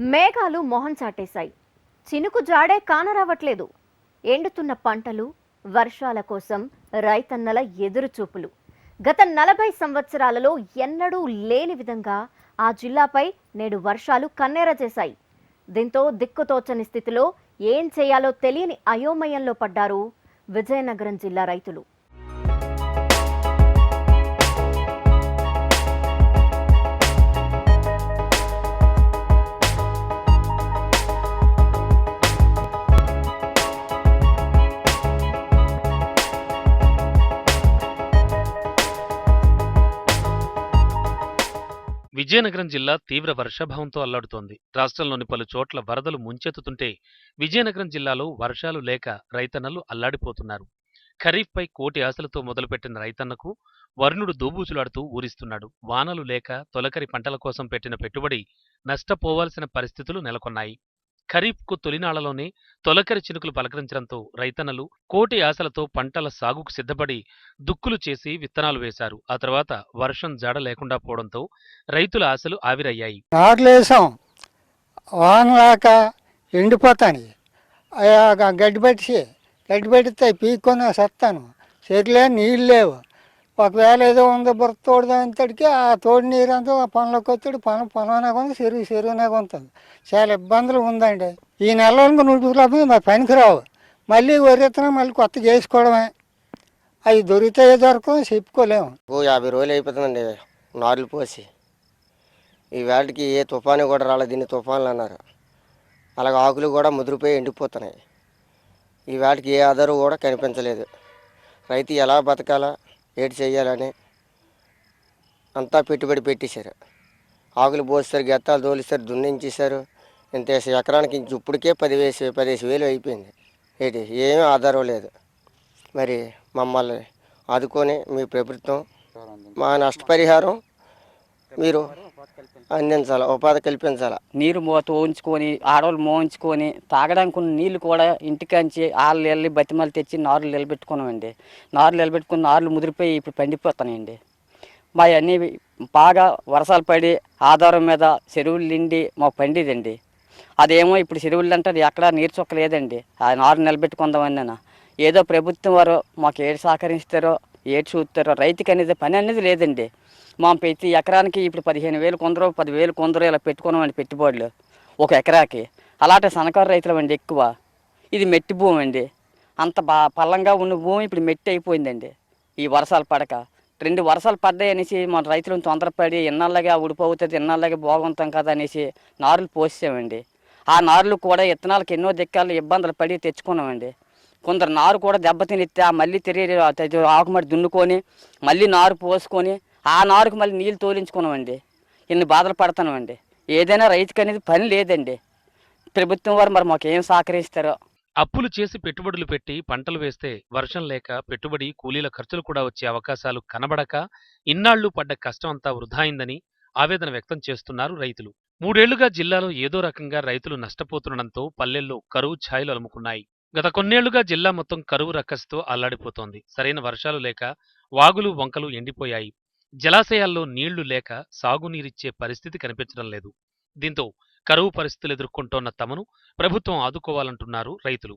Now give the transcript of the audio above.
మేఘాలు మొహం చాటేశాయి. చినుకు జాడే కానరావట్లేదు. ఎండుతున్న పంటలు వర్షాల కోసం రైతన్నల ఎదురుచూపులు. గత నలభై సంవత్సరాలలో ఎన్నడూ లేని విధంగా ఆ జిల్లాపై నేడు వర్షాలు కన్నేర చేశాయి. దీంతో దిక్కుతోచని స్థితిలో ఏం చేయాలో తెలియని అయోమయంలో పడ్డారు విజయనగరం జిల్లా రైతులు. విజయనగరం జిల్లా తీవ్ర వర్షాభావంతో అల్లాడుతోంది. రాష్ట్రంలోని పలు చోట్ల వరదలు ముంచెత్తుతుంటే విజయనగరం జిల్లాలో వర్షాలు లేక రైతన్నలు అల్లాడిపోతున్నారు. ఖరీఫ్పై కోటి ఆశలతో మొదలుపెట్టిన రైతన్నకు వరుణుడు దోబూచులాడుతూ ఊరిస్తున్నాడు. వానలు లేక తొలకరి పంటల కోసం పెట్టిన పెట్టుబడి నష్టపోవాల్సిన పరిస్థితులు నెలకొన్నాయి. ఖరీఫ్కు తొలినాళ్ళలోనే తొలకరి చినుకులు పలకరించడంతో రైతన్నలు కోటి ఆశలతో పంటల సాగుకు సిద్ధపడి దుక్కులు చేసి విత్తనాలు వేశారు. ఆ తర్వాత వర్షం జాడ లేకుండా పోవడంతో రైతుల ఆశలు ఆవిరయ్యాయి. నాట్లు వేసాం వాన రాక ఎండిపోతాను గడ్డి పెట్టి గడ్డి పెడితే పీక్కొని సత్తాను. చెట్లే నీళ్ళు లేవు. ఒకవేళ ఏదో ఉందో బుర్ర తోడుదాంతటికి ఆ తోడు నీరు అంతా పనులకు వచ్చాడు. పను పొలంగా ఉంది చెరువు చెరువునాగా ఉంటుంది. చాలా ఇబ్బందులు ఉందండి. ఈ నెలలో వరకు నుడుపులు మా పనికి రావు. మళ్ళీ వరితనం మళ్ళీ కొత్త చేసుకోవడమే. అవి దొరికితే దొరకం చెప్పుకోలేము. ఓ యాభై రోజులు అయిపోతుందండి. నార్లు పోసి. ఈ వేళకి ఏ తుఫాను కూడా రాలేదు. దీన్ని తుఫాన్లు అన్నారు. అలాగే ఆకులు కూడా ముదిరిపోయి ఎండిపోతున్నాయి. ఈ వేళకి ఏ ఆధారం కూడా కనిపించలేదు. రైతు ఎలా బతకాలా? ఏటి చేయాలని అంతా పెట్టుబడి పెట్టేశారు. ఆకులు పోస్తారు గెత్తాలు తోలిస్తారు దున్నించేశారు. ఇంత ఎకరానికి ఇంచు ఇప్పటికే పదివేసి పదిహేసి వేలు అయిపోయింది. ఏంటి ఏమీ ఆధారం లేదు. మరి మమ్మల్ని ఆదుకొని మీ ప్రభుత్వం మా నష్టపరిహారం మీరు అందించాలి ఉపాధి కల్పించాలి? నీరు మో తోంచుకొని ఆడవాళ్ళు మోయించుకొని తాగడానికి ఉన్న నీళ్ళు కూడా ఇంటికాంచి ఆళ్ళు వెళ్ళి బతిమాలు తెచ్చి నారులు నిలబెట్టుకున్నామండి. నారులు నిలబెట్టుకుని నారులు ముదిరిపోయి ఇప్పుడు పండిపోతున్నాయండి. మా అన్నీ బాగా వర్షాలు పడి ఆధారం మీద చెరువులు నిండి మాకు పండిదండి. అదేమో ఇప్పుడు చెరువులు అంటే ఎక్కడా నీరు చొక్కలేదండి ఆ నారు నిలబెట్టుకుందామని ఏదో ప్రభుత్వం వారు మాకు ఏడు సహకరిస్తారో ఏడు చూస్తారో రైతుకి అనేది పని అనేది లేదండి. మా ప్రతి ఎకరానికి ఇప్పుడు పదిహేను వేలు కొందరు పదివేలు కొందరు ఇలా పెట్టుకున్నామండి పెట్టుబడులు. ఒక ఎకరాకి. అలాంటి సన్నకారు రైతులు అండి ఎక్కువ. ఇది మెట్టి భూమి అండి. అంత బా పల్లంగా ఉన్న భూమి ఇప్పుడు మెట్టి అయిపోయిందండి. ఈ వర్షాలు పడక. రెండు వర్షాలు పడ్డాయి అనేసి మన రైతులను తొందరపడి ఇన్నాళ్ళగా ఉడిపోతుంది ఇన్నాళ్ళగా బాగుంటాం కదా అనేసి నారులు పోసామండి ఆ నారులు కూడా ఇత్తనాలకు ఎన్నో దిక్కాలు ఇబ్బందులు పడి తెచ్చుకున్నామండి. కొందరు నారు కూడా దెబ్బతినిస్తే ఆ మళ్ళీ తిరిగి ఆకుమడి దున్నుకొని మళ్ళీ నారు పోసుకొని ఆ నారుకు మళ్ళీ నీళ్ళు తోలించుకున్నామండి. ఇన్ని బాధలు పడుతున్నామండి. ఏదైనా రైతుకు అనేది పని లేదండి. ప్రభుత్వం వారు మరి మాకు ఏం సహకరిస్తారో. అప్పులు చేసి పెట్టుబడులు పెట్టి పంటలు వేస్తే వర్షం లేక పెట్టుబడి కూలీల ఖర్చులు కూడా వచ్చే అవకాశాలు కనబడక ఇన్నాళ్ళు పడ్డ కష్టం అంతా వృధా అయిందని ఆవేదన వ్యక్తం చేస్తున్నారు రైతులు. మూడేళ్ళుగా జిల్లాలో ఏదో రకంగా రైతులు నష్టపోతుండడంతో పల్లెల్లో కరువు ఛాయలు అలుముకున్నాయి. గత కొన్నేళ్ళుగా జిల్లా మొత్తం కరువు రక్కస్తో అల్లాడిపోతోంది. సరైన వర్షాలు లేక వాగులు వంకలు ఎండిపోయాయి. జలాశయాల్లో నీళ్ళు లేక సాగునీరిచ్చే పరిస్థితి కనిపించడం లేదు. దీంతో కరువు పరిస్థితులు ఎదుర్కొంటోన్న తమను ప్రభుత్వం ఆదుకోవాలంటున్నారు రైతులు.